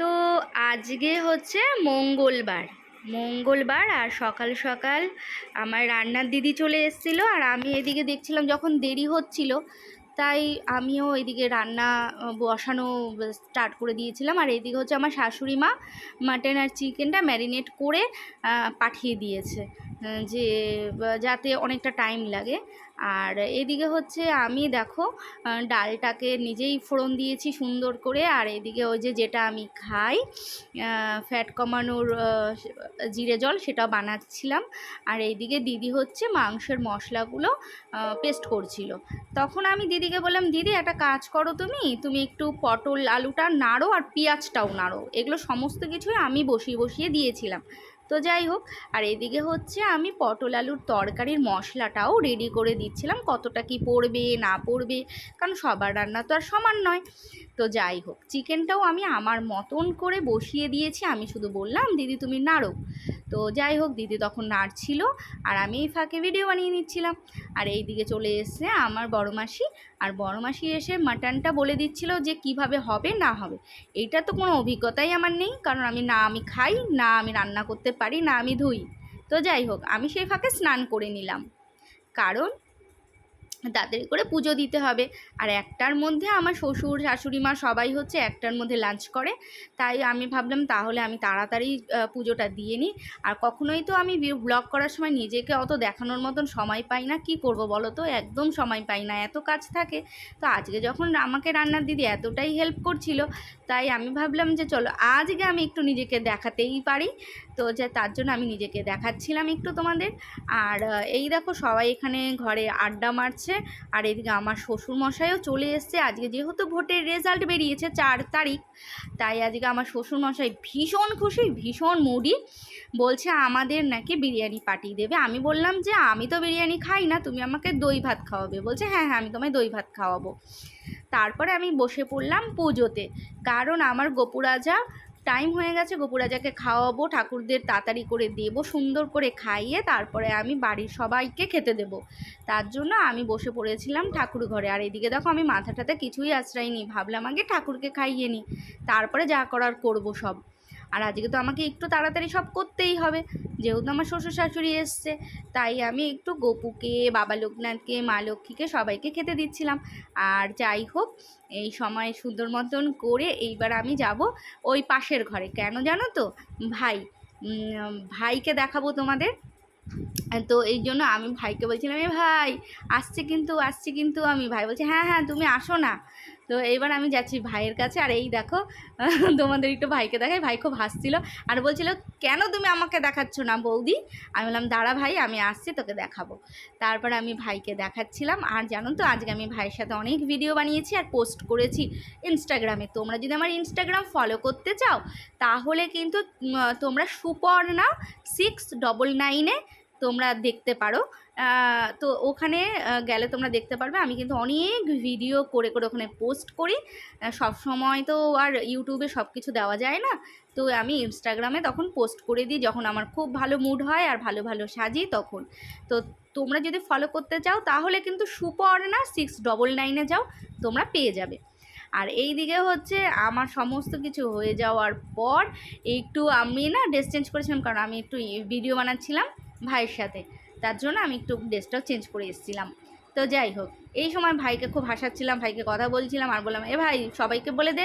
তো আজকে হচ্ছে মঙ্গলবার। মঙ্গলবার আর সকাল সকাল আমার রান্নার দিদি চলে এসেছিল আর আমি এদিকে দেখছিলাম যখন দেরি হচ্ছিল, তাই আমিও এদিকে রান্না বসানো স্টার্ট করে দিয়েছিলাম। আর এদিকে হচ্ছে আমার শাশুড়ি মা মাটন আর চিকেনটা ম্যারিনেট করে পাঠিয়ে দিয়েছে যে যাতে অনেকটা টাইম লাগে। আর এদিকে হচ্ছে আমি দেখো ডালটাকে নিজেই ফোড়ন দিয়েছি সুন্দর করে। আর এদিকে ওই যে যেটা আমি খাই ফ্যাট কমানোর জিরে জল সেটা বানাচ্ছিলাম। আর এইদিকে দিদি হচ্ছে মাংসের মশলাগুলো পেস্ট করছিল। তখন আমি দিদিকে বললাম, দিদি, একটা কাজ করো তুমি। তুমি একটু পটল, আলুটা নাড়ো আর পেঁয়াজটাও নাড়ো। এগুলো সমস্ত কিছুই আমি বসিয়ে বসিয়ে দিয়েছিলাম। তো যাই হোক, আর এদিকে হচ্ছে আমি পটল আলুর তরকারির মশলাটাও রেডি করে দিচ্ছিলাম, কতটা কি পড়বে, না পড়বে, কারণ সবার রান্না তো আর সমান নয়। তো যাই হোক চিকেনটাও আমি আমার মতন করে বসিয়ে দিয়েছি, আমি শুধু বললাম, দিদি তুমি নাড়ো। তো যাই হোক, দিদি তখন নাড়ছিল আর আমি এই ফাঁকে ভিডিও বানিয়ে নিচ্ছিলাম। আর এই দিকে চলে এসছে আমার বড় মাসি। আর বড় মাসি এসে মাটনটা বলে দিচ্ছিল যে কীভাবে হবে, না হবে। এটা তো কোনো অভিজ্ঞতাই আমার নেই, কারণ আমি না আমি খাই, না আমি রান্না করতে পারি, না আমি ধুই। তো যাই হোক, আমি সেই ফাঁকে স্নান করে নিলাম। কারণ তাড়াতাড়ি করে পুজো দিতে হবে। আর একটার মধ্যে আমার শ্বশুর, শাশুড়ি মা সবাই হচ্ছে একটার মধ্যে লাঞ্চ করে। তাই আমি ভাবলাম তাহলে আমি তাড়াতাড়ি পুজোটা দিয়ে নিই। আর কখনোই তো আমি ব্লগ করার সময় নিজেকে অত দেখানোর মতন সময় পাই না। কি করব বলো তো? একদম সময় পাই না, এত কাজ থাকে। তো আজকে যখন আমাকে রান্নার দিদি এতটাই হেল্প করছিল, তাই আমি ভাবলাম যে চলো আজকে আমি একটু নিজেকে দেখাতেই পারি। তো যে তার জন্য আমি নিজেকে দেখাচ্ছিলাম একটু তোমাদের। আর এই দেখো সবাই এখানে ঘরে আড্ডা মারছে। আর এদিকে আমার শ্বশুর মশাইও চলে এসছে। আজকে যেহেতু ভোটের রেজাল্ট বেরিয়েছে চার তারিখ, তাই আজকে আমার শ্বশুর মশাই ভীষণ খুশি, ভীষণ মুডি। বলছে আমাদের নাকি বিরিয়ানি পাঠিয়ে দেবে। আমি বললাম যে, আমি তো বিরিয়ানি খাই না, তুমি আমাকে দই ভাত খাওয়াবে। বলছে হ্যাঁ হ্যাঁ আমি তোমায় দই ভাত খাওয়াবো। তারপরে আমি বসে পড়লাম পুজোতে। কারণ আমার গোপুরাজা টাইম হয়ে গেছে, গোপুরাজাকে খাওয়াবো, ঠাকুরদের তাড়াতাড়ি করে দেব, সুন্দর করে খাইয়ে তারপরে আমি বাড়ির সবাইকে খেতে দেব। তার জন্য আমি বসে পড়েছিলাম ঠাকুর ঘরে। আর এদিকে দেখো, আমি মাথাটাতে কিছুই আশ্রয় নিই। ভাবলাম আগে ঠাকুরকে খাইয়ে নিই। তারপরে যা করার করব সব। আর আজকে তো আমাকে একটু তাড়াতাড়ি সব করতেই হবে। যেহেতু আমার শ্বশুর শাশুড়ি এসছে, তাই আমি একটু গোপুকে, বাবা লোকনাথকে, মা লক্ষ্মীকে সবাইকে খেতে দিচ্ছিলাম। আর যাই হোক, এই সময় সুন্দর মতন করে এইবার আমি যাব ওই পাশের ঘরে। কেন জানো তো? ভাই ভাইকে দেখাবো তোমাদের। তো এই জন্য আমি ভাইকে বলছিলাম, এ ভাই, আসছে কিন্তু আসছে কিন্তু আমি। ভাই বলছে হ্যাঁ হ্যাঁ তুমি আসো না। তো এইবার আমি যাচ্ছি ভাইয়ের কাছে। আর এই দেখো, তোমাদের একটু ভাইকে দেখাই। ভাই খুব হাসছিল আর বলছিল, কেন তুমি আমাকে দেখাচ্ছ না বৌদি? আমি বললাম, দাঁড়া ভাই, আমি আসছি, তোকে দেখাবো। তারপর আমি ভাইকে দেখাচ্ছিলাম। আর জানো তো, আজকে আমি ভাইয়ের সাথে অনেক ভিডিও বানিয়েছি আর পোস্ট করেছি ইনস্টাগ্রামে তোমরা যদি আমার ইনস্টাগ্রাম ফলো করতে চাও, তাহলে কিন্তু তোমরা সুপর্ণা সিক্স ডবল নাইনে তোমরা দেখতে পারো। তো ওখানে গেলে তোমরা দেখতে পারবে। আমি কিন্তু অনেক ভিডিও করে করে ওখানে পোস্ট করি। সব সময় তো আর ইউটিউবে সব কিছু দেওয়া যায় না। তো আমি ইনস্টাগ্রামে তখন পোস্ট করে দিই, যখন আমার খুব ভালো মুড হয় আর ভালো ভালো সাজি তখন। তো তোমরা যদি ফলো করতে চাও, তাহলে কিন্তু সুপর্ণা সিক্স ডবল নাইনে যাও, তোমরা পেয়ে যাবে। আর এই দিকে হচ্ছে আমার সমস্ত কিছু হয়ে যাওয়ার পর, একটু আমি না ড্রেস চেঞ্জ করেছিলাম, কারণ আমি একটু ভিডিও বানাচ্ছিলাম। ভাইয়ের সাথে। তার জন্য আমি একটু ড্রেসটাও চেঞ্জ করে এসেছিলাম। তো যাই হোক, এই সময় ভাইকে খুব হাসাচ্ছিলাম, ভাইকে কথা বলছিলাম আর বললাম, এ ভাই, সবাইকে বলে দে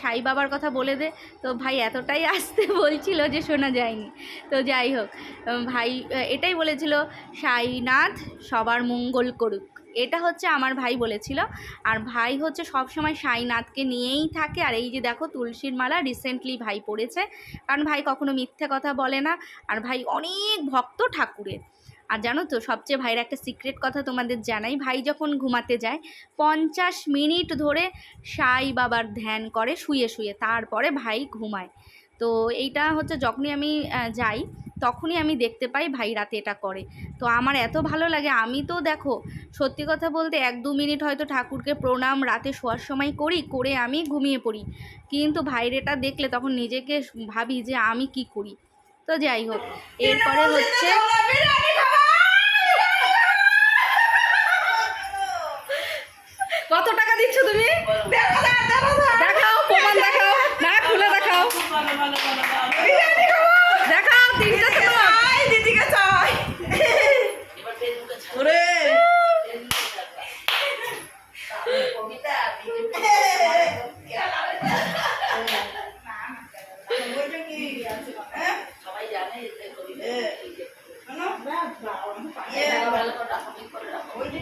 সাই বাবার কথা বলে দে। তো ভাই এতটাই আসতে বলছিল যে শোনা যায়নি। তো যাই হোক ভাই এটাই বলেছিল, সাইনাথ সবার মঙ্গল করুক। এটা হচ্ছে আমার ভাই বলেছিল। আর ভাই হচ্ছে সব সময় সাইনাথকে নিয়েই থাকে। আর এই যে দেখো তুলসীর মালা রিসেন্টলি ভাই পড়েছে কারণ ভাই কখনো মিথ্যে কথা বলে না। আর ভাই অনেক ভক্ত ঠাকুরের। আর জানো তো, সবচেয়ে ভাইয়ের একটা সিক্রেট কথা তোমাদের জানাই। ভাই যখন ঘুমাতে যায়, পঞ্চাশ মিনিট ধরে সাই বাবার ধ্যান করে, শুয়ে শুয়ে। তারপরে ভাই ঘুমায়। তো এইটা হচ্ছে যখনই আমি যাই, তখনই আমি দেখতে পাই ভাই রাতে এটা করে। তো আমার এত ভালো লাগে, আমি তো দেখো, সত্যি কথা বলতে এক দু মিনিট হয়তো ঠাকুরকে প্রণাম রাতে শোয়ার সময় করি, করে আমি ঘুমিয়ে পড়ি। কিন্তু ভাইয়ের এটা দেখলে তখন নিজেকে ভাবি যে আমি কি করি। তো যাই হোক, এরপরে হচ্ছে কত টাকা দিচ্ছ তুমি?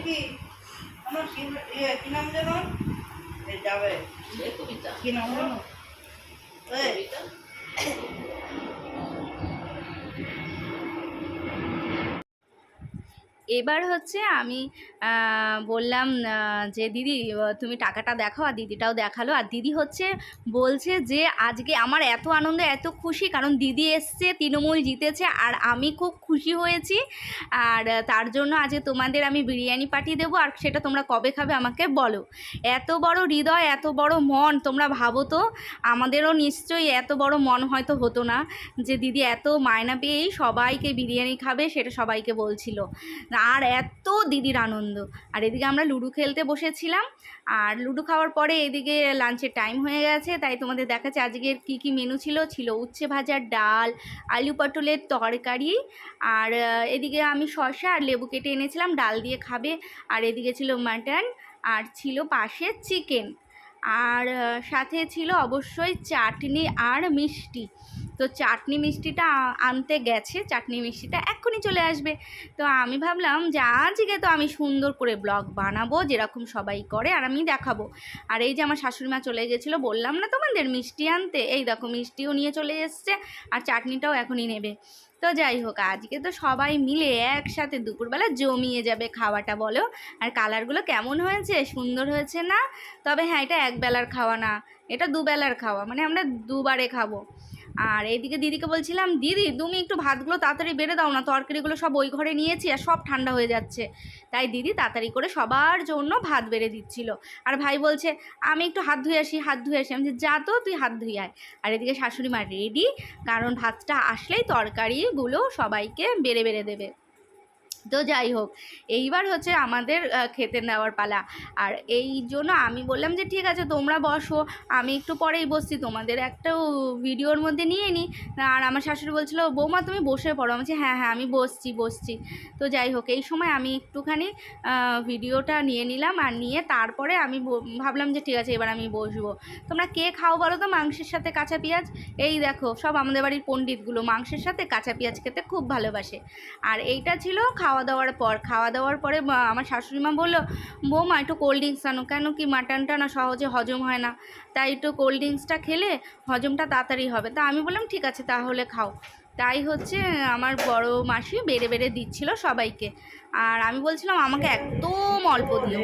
কি? আমার কি ইয়ে কি নাম যেন? যাবে। কি নাম জানো এবার হচ্ছে আমি বললাম যে দিদি তুমি টাকাটা দেখাও আর দিদিটাও দেখাল। আর দিদি হচ্ছে বলছে যে, আজকে আমার এত আনন্দ, এত খুশি। কারণ দিদি এসছে, তৃণমূল জিতেছে, আর আমি খুব খুশি হয়েছি। আর তার জন্য আজকে তোমাদের আমি বিরিয়ানি পাঠিয়ে দেবো, আর সেটা তোমরা কবে খাবে আমাকে বলো। এত বড় হৃদয়, এত বড় মন, তোমরা ভাবো তো? আমাদেরও নিশ্চয়ই এত বড় মন হয়তো হতো না। যে দিদি এত মায়না পেয়েই সবাইকে বিরিয়ানি খাবে, সেটা সবাইকে বলছিল। আর এত দিদির আনন্দ। আর এদিকে আমরা লুডো খেলতে বসেছিলাম। আর লুডো খাওয়ার পরে এদিকে লাঞ্চের টাইম হয়ে গেছে। তাই তোমাদের দেখাচ্ছে আজকের কি কি মেনু ছিল। ছিল উচ্ছে ভাজার ডাল, আলু পটলের তরকারি, আর এদিকে আমি শসা আর লেবু কেটে এনেছিলাম। ডাল দিয়ে খাবে। আর এদিকে ছিল মাটন আর ছিল পাশে চিকেন আর সাথে ছিল অবশ্যই চাটনি আর মিষ্টি। তো চাটনি মিষ্টিটা আনতে গেছে, চাটনি মিষ্টিটা এক্ষুনি চলে আসবে। তো আমি ভাবলাম যে আজকে তো আমি সুন্দর করে ব্লগ বানাবো, যেরকম সবাই করে, আর আমি দেখাবো। আর এই যে আমার শাশুড়ি মা চলে গেছিল, বললাম না তোমাদের মিষ্টি আনতে? এই দেখো মিষ্টিও নিয়ে চলে এসছে, আর চাটনিটাও এখনই নেবে। তো যাই হোক, আজকে তো সবাই মিলে একসাথে দুপুরবেলা জমিয়ে যাবে খাওয়াটা, বলো? আর কালারগুলো কেমন হয়েছে? সুন্দর হয়েছে না? তবে হ্যাঁ এটা এক বেলার খাওয়া না, এটা দুবেলার খাওয়া মানে আমরা দুবারে খাব। আর এইদিকে দিদিকে বলছিলাম, দিদি, তুমি একটু ভাতগুলো তাড়াতাড়ি বেড়ে দাও না, তরকারিগুলো সব ওই ঘরে নিয়েছি আর সব ঠান্ডা হয়ে যাচ্ছে। তাই দিদি তাড়াতাড়ি করে সবার জন্য ভাত বেড়ে দিচ্ছিল। আর ভাই বলছে, আমি একটু হাত ধুয়ে আসি, হাত ধুয়ে আসি। আমি যা তো, তুই হাত ধুয়ে আয়। আর এদিকে শাশুড়ি মা রেডি কারণ ভাতটা আসলেই তরকারিগুলো সবাইকে বেড়ে বেড়ে দেবে। তো যাই হোক, এইবার হচ্ছে আমাদের খেতে নেওয়ার পালা। আর এই জন্য আমি বললাম যে, ঠিক আছে, তোমরা বসো, আমি একটু পরেই বসছি, তোমাদের একটা ভিডিওর মধ্যে নিয়ে নিই আর আমার শাশুড়ি বলছিল, বৌমা, তুমি বসে পড়ো। আমি হ্যাঁ হ্যাঁ আমি বসছি বসছি। তো যাই হোক, এই সময় আমি একটুখানি ভিডিওটা নিয়ে নিলাম আর নিয়ে তারপরে আমি ভাবলাম যে, ঠিক আছে, এবার আমি বসবো। তোমরা কে খাও বলো তো, মাংসের সাথে কাঁচা পেঁয়াজ? এই দেখো, সব আমাদের বাড়ির পণ্ডিতগুলো মাংসের সাথে কাঁচা পেঁয়াজ খেতে খুব ভালোবাসে। আর এইটা ছিল খাওয়া দাওয়ার পর খাওয়া দাওয়ার পরে আমার শাশুড়ি মা বলল, বৌমা, একটু কোল্ড ড্রিঙ্কস আনো। কেন কি মাটনটা না সহজে হজম হয় না। তাই একটু কোল্ড ড্রিঙ্কসটা খেলে হজমটা তাড়াতাড়ি হবে। তা আমি বললাম, ঠিক আছে, তাহলে খাও। তাই হচ্ছে আমার বড় মাসি বেড়ে বেড়ে দিচ্ছিল সবাইকে। আর আমি বলছিলাম, আমাকে একদম অল্প দিও।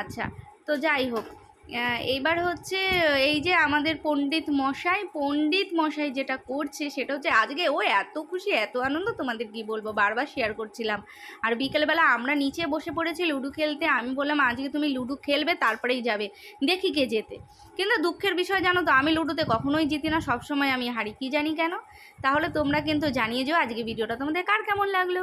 আচ্ছা তো যাই হোক। এইবার হচ্ছে, এই যে আমাদের পণ্ডিত মশাই পণ্ডিত মশাই যেটা করছে সেটা হচ্ছে, আজকে ও এত খুশি, এত আনন্দ তোমাদের কি বলব? বারবার শেয়ার করছিলাম। আর বিকেলবেলা আমরা নিচে বসে পড়েছি লুডো খেলতে, আমি বললাম, আজকে তুমি লুডো খেলবে, তারপরেই যাবে। দেখি কে যেতে কিন্তু দুঃখের বিষয় জানো তো, আমি লুডোতে কখনোই জিতি না, সবসময় আমি হারি, কি জানি কেন? তাহলে তোমরা কিন্তু জানিয়ে যাও আজকে ভিডিওটা তোমাদের কার কেমন লাগল?